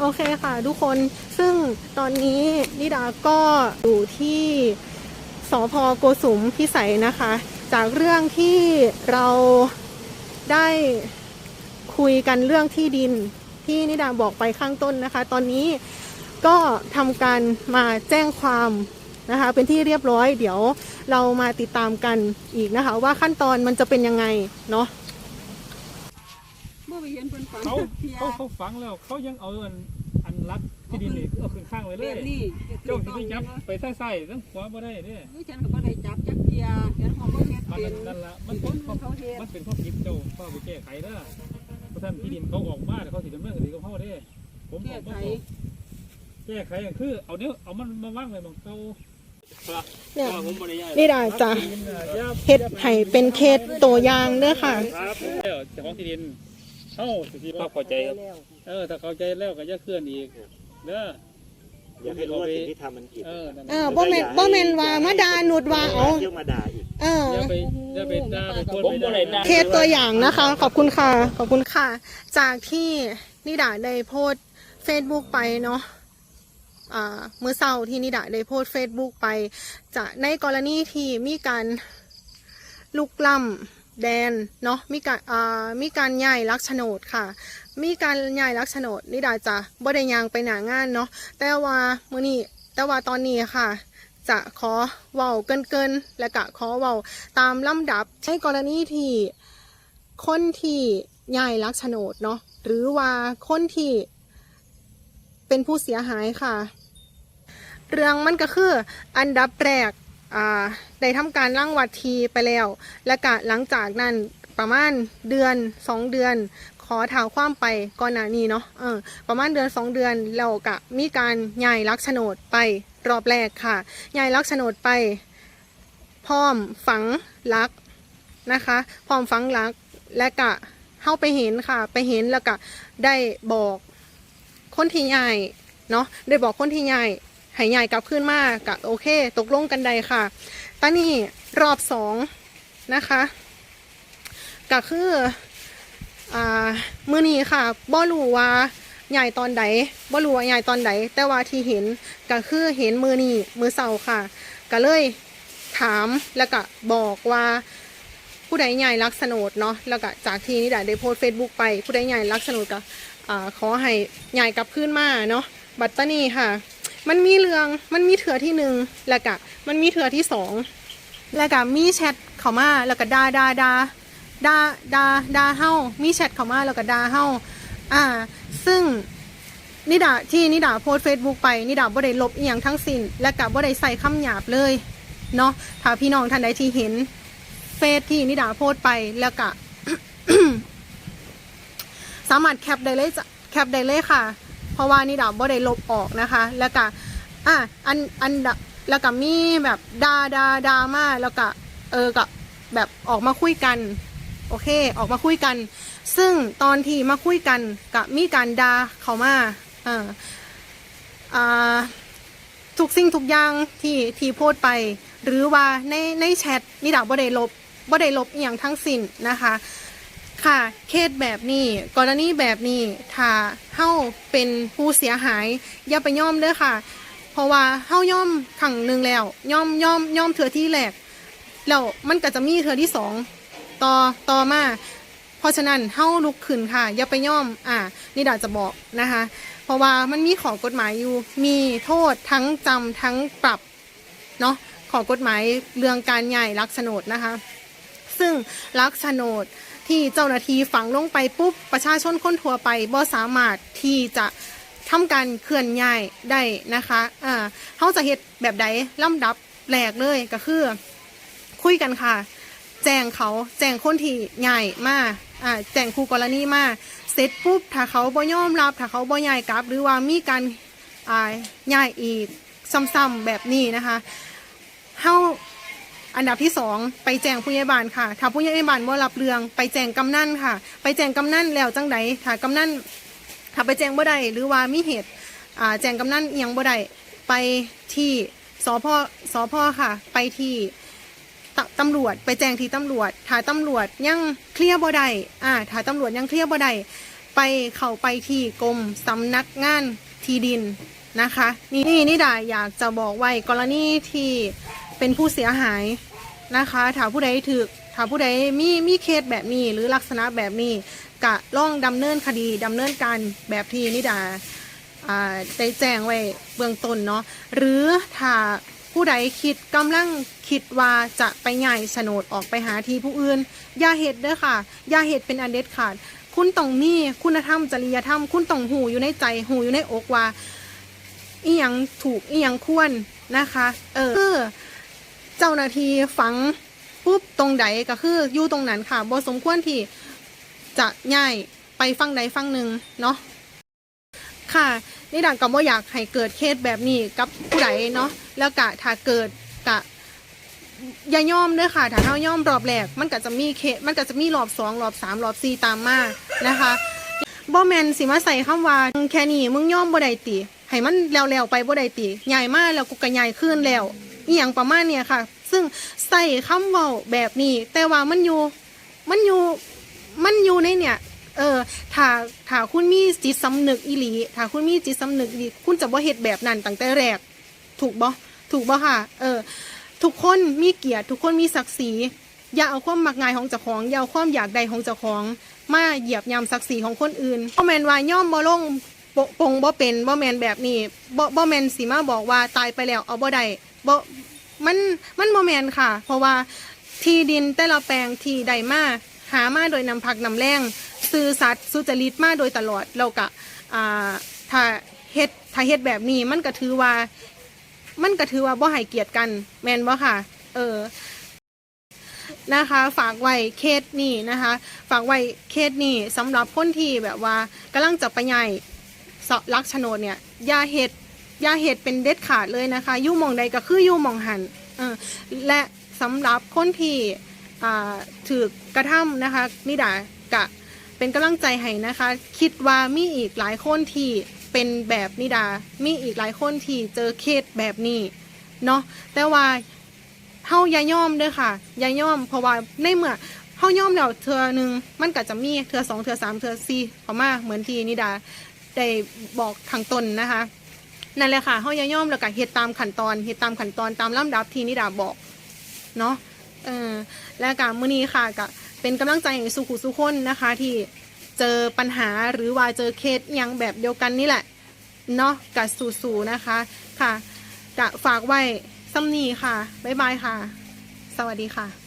โอเคค่ะทุกคนซึ่งตอนนี้นิดาก็อยู่ที่สพโกสุมพิสัยนะคะ จากเรื่องที่เราได้คุยกันเรื่องที่ดินที่นิดาบอกไปข้างต้นนะคะ ตอนนี้ก็ทำการมาแจ้งความนะคะ เป็นที่เรียบร้อย เดี๋ยวเรามาติดตามกันอีกนะคะ ว่าขั้นตอนมันจะเป็นยังไงเนาะ เมื่อไปเห็นเพิ่นฝังเขาเทียเขาเขาฝังแล้ว เขายังเอาอันอันรัดที่ดินนี่เอาขึ้นข้างไว้เลแบย บนี้เจ้าสิไปยับไปใส่ใส่ทั้งขวาบ่ได้เด้คือฉันก็บ่ได้จับจักเทียฉันของบ่เฮ็ดมันเป็นนั่นละมัมันนเป็คนนข้อเขาเฮ็ดมันเป็นข้อผิดเจ้าพ่อไปแก้ไขเด้อเพราะท่านที่ดินเขาออกมาเดี๋ยวเขาสิดำเนินคดีกับพ่อเด้ผมบแก้อกไขว่าแก้ไขก็คือ เอาเนี้ยเอามันมาว่างไว้บางเก่าเนี่ยผมบ่ได้ย้ายนิดาจะเฮ็ดให้เป็นเคสตัวอย่างเด้อค่ะ ครับแล้วเจ้าของที่ดิน เอ้าสิที่ว่าเข้าใจครับเออ ถ้าเข้าใจแล้วก็อย่าเคลื่อนอีกเด้ออยากให้รู้ว่าสิ่งที่ทำมันผิดเออนั่นเออบ่แม่นบ่แม่นว่ามาด่าหนุดว่าเอาเที่ยวมาด่าอีก เออ อย่าไปอย่าไปด่าไปโทษไปด่า เคสตัวอย่างนะคะ ขอบคุณค่ะ ขอบคุณค่ะ จากที่นิดาได้โพสเฟซบุ๊กไปเนาะอ่าเมื่อเช้าที่นิดาได้โพสเฟซบุ๊กไป จะในกรณีที่มีการลุกล้ำ แดนเนาะมีการอ่ามีการย้ายลักโฉนดค่ะ มีการย้ายลักโฉนดนิดาจะบ่ได้ยางไปหนางานเนาะแต่ว่ามื้อนี้แต่ว่าตอนนี้ค่ะจะขอเว้าเกินๆและกะขอเว้าตามลำดับในกรณีที่คนที่ย้ายลักโฉนดเนาะหรือว่าคนที่เป็นผู้เสียหายค่ะ เรื่องมันก็คืออันดับแรก ได้ทำการร่างวัดทีไปแล้ว และกะหลังจากนั้นประมาณเดือนสองเดือน ขอถามความไปก่อนหน้านี้เนาะเออประมาณเดือนสองเดือนแล้วกะมีการย้ายลักโฉนดไปรอบแรกค่ะย้ายลักโฉนดไป พร้อมฝังลักนะคะพร้อมฝังลักและกะเข้าไปเห็นค่ะ ไปเห็นแล้วก็ได้บอกคนที่ย้ายเนาะได้บอกคนที่ใหญ่ ย้ายให้ย้ายกลับขึ้นมากะโอเค ตกลงกันใดค่ะตอนนี้รอบสองนะคะก็คืออ่ามื่อนี้ค่ะบ่รู้ว่าใหญ่ตอนใดบ่รู้ว่าใหญ่ตอนใดแต่ว่าที่เห็นก็คือเห็นมือนี้มือเสาค่ะก็เลยถามแล้วก็บอกว่าผู้ใดใหญ่รักสนดเนาะแล้วก็จากที่นี่ได้โพสเฟซบุ๊กไป ผู้ใดใหญ่รักสนดก็อ่าขอให้ใหญ่กลับขึ้นมาเนาะบัตตานี่ค่ะ มันมีเรื่อง มันมีเถื่อที่หนึ่งแล้วก็มันมีเถื่อที่สองแล้วก็มีแชทเข้ามาแล้วก็ด่าด่าด่าดาดาดาเฮามีแชทเข้ามาแล้วก็ดาเฮาอ่า ซึ่งนิดาที่นิดาโพสเฟซบุ๊กไปนิดาบ่ได้ลบอีหยังทั้งสิ้น และก็บ่ได้ใส่คำหยาบเลยเนาะถ้าพี่น้องท่านใดที่เห็นเฟซที่นิดาโพสไปแล้วก็สามารถแคปได้เลยแคปได้เลยค่ะ เพราะว่านิดาวบ่ได้ลบออกนะคะ แล้วก็อะอันอันแล้วก็มีแบบดาดาดามาแล้วก็เออกับแบบออกมาคุยกันโอเค ออกมาคุยกัน ซึ่งตอนที่มาคุยกันกับมีการดาเขามาอ่าอ่าทุกสิ่งทุกอย่างที่ที่โพสต์ไป หรือว่าในในแชทนี่ดาวบ่ได้ลบบ่ได้ลบอย่างทั้งสิ้นนะคะ ค่ะเคสแบบนี้กรณีแบบนี้ถ้าเฮาเป็นผู้เสียหาย อย่าไปย่อมเด้อค่ะ เพราะว่าเฮาย่อมครั้งหนึ่งแล้ว ย่อมย่อมย่อมเถือที่แรกแล้วมันก็จะมีเถือที่สองต่อต่อมาเพราะฉะนั้นเฮ้าลุกขึ้นค่ะ อย่าไปย่อม อ่านี่ดาจะบอกนะคะ เพราะว่ามันมีของกฎหมายอยู่มีโทษทั้งจำทั้งปรับเนาะของกฎหมายเรื่องการใหญ่ลักโฉนดนะคะ ซึ่งลักโฉนด ที่เจ้าหน้าที่ฝังลงไปปุ๊บประชาชนคนทั่วไปบ่สามารถที่จะทำการเคลื่อนย้ายได้นะคะอ่าเขาจะเฮ็ดแบบใดลำดับแรกเลยก็คือ คุยกันค่ะ แจ้งเขาแจ้งคนที่ใหญ่มาอ่าแจ้งคู่กรณีมาเสร็จปุ๊บถ้าเขาบ่ยอมรับถ้าเขาบ่ย้ายกลับ หรือว่ามีการอ่าย้ายอีกซ้ำๆแบบนี้นะคะเฮา อันดับที่สองไปแจ้งผู้ใหญ่บ้านค่ะ ถ้าผู้ใหญ่บ้านบ่ารับเรื่องไปแจ้งกำนันค่ะ ไปแจ้งกำนันแล้วจังใดถ้ากำนันถ้าไปแจ้งบ่ได้หรือว่ามีเหตุแจ้งกำนันเอียงบ่ได้ไปที่สพสพค่ะ ไปที่ตำรวจไปแจ้งที่ตำรวจถ้าตำรวจยังเคลียร์บ่ได้อ่าถ้าตำรวจยังเคลียร์บ่ได้ไปเข้าไปที่กรมสำนักงานที่ดินนะคะ นี่นี่นิดาอยากจะบอกไว้กรณีที่ เป็นผู้เสียหายนะคะถ้าผู้ใดถือถ้าผู้ใดมีมีเคสแบบนี้หรือลักษณะแบบนี้กะล่องดำเนินคดีดำเนินการแบบที่นิดาอ่าได้แจ้งไว้เบื้องต้นเนาะหรือถ้าผู้ใดคิดกำลังคิดว่าจะไปใหญ่โฉนดออกไปหาที่ผู้อื่นอย่าเหตุเด้อค่ะอย่าเหตุเป็นอันเด็ดขาด คุณต้องมีคุณธรรมจริยธรรม คุณต้องหูอยู่ในใจหูอยู่ในอกว่าอีหยังถูกอีหยังควรนะคะ เออ เจ้าหน้าที่ฝังปุ๊บตรงใดก็คืออยู่ตรงนั้นค่ะบ่สมควรที่จะย้ายไปฟังใดฟังหนึ่งเนาะค่ะนี่ดังก็บ่อยากให้เกิดเคสแบบนี้กับผู้ใดเนาะแล้วกะถ้าเกิดกะอย่าย่อมเด้อค่ะ ถ้าเฮาย่อมรอบแรกมันก็จะมีเคสมันก็จะมีรอบสองรอบสามรอบสี่ตามมานะคะบ่แมนสิมาใส่คำว่าแค่นี้มึงย่อมบ่ได้ติให้มันแล้วๆไปบ่ได้ติใหญ่มากแล้วกูก็ใหญ่ขึ้นแล้ว อีหยังประมาณเนี้ยค่ะ ซึ่งใส่คำเว้าแบบนี้ แต่ว่ามันอยู่มันอยู่มันอยู่ในเนี่ยเออถ้าถ้าคุณมีจิตสำนึกอีหลีถ้าคุณมีจิตสำนึกอีหลีคุณจะบ่เฮ็ดแบบนั้นตั้งแต่แรก ถูกบ่ถูกบ่ค่ะ เออ ทุกคนมีเกียรติ ทุกคนมีศักดิ์ศรี อย่าเอาความมักง่ายของเจ้าของ อย่าเอาความอยากใดของเจ้าของ มาเหยียบยำศักดิ์ศรีของคนอื่นบ่แมนว่าย่อมบ่ลงปงบ่เป็นบ่แมนแบบนี้บ่บ่แมนสิมาบอกว่าตายไปแล้วเอาบ่ได้ บ่มันมันบ่แม่นค่ะ เพราะว่าที่ดินแต่ละแปลงที่ใดมาหามาโดยนำพักนำแรงซื่อสัตย์สุจริตมาโดยตลอดแล้วก็อ่าถ้าเฮ็ดถ้าเฮ็ดแบบนี้มันก็ถือว่า มันก็ถือว่าบ่ให้เกียรติกัน แมนบ่ค่ะ เออนะคะ ฝากไว้เคสนี้นะคะ ฝากไว้เคสนี้สำหรับคนที่แบบว่ากำลังจะไปใหญ่ลักโฉนดเนี่ยยาเฮ็ด อย่าเฮ็ดเป็นเด็ดขาดเลยนะคะยู่มองใดก็คืออยู่มองหันอและสำหรับคนที่ถือกระทำนะคะนิดากะเป็นกำลังใจให้นะคะ คิดว่ามีอีกหลายคนที่เป็นแบบนิดา มีอีกหลายคนที่เจอเคสแบบนี้เนาะแต่ว่าเฮาอย่าย่อมเด้อค่ะอย่าย่อมเพราะว่าในเมื่อเฮาย่อมแล้วเทือหนึ่งมันก็จะมีเทือสองเทือสามเทือสี่พอมาเหมือนที่นิดาได้บอกทางตนนะคะ นั่นแหละค่ะเฮาอย่าย่อมแล้วก็เฮ็ดตามขั้นตอนเฮ็ดตามขั้นตอนตามลำดับที่นิดาบอกเนาะเออและการมื้อนี้ค่ะก็เป็นกำลังใจให้สุขุสุขคนนะคะ ที่เจอปัญหาหรือว่าเจอเคสยังแบบเดียวกันนี่แหละเนาะกับสู่ๆนะคะค่ะกะฝากไว้ซ้ำนี้ค่ะ บ๊ายบายค่ะ สวัสดีค่ะ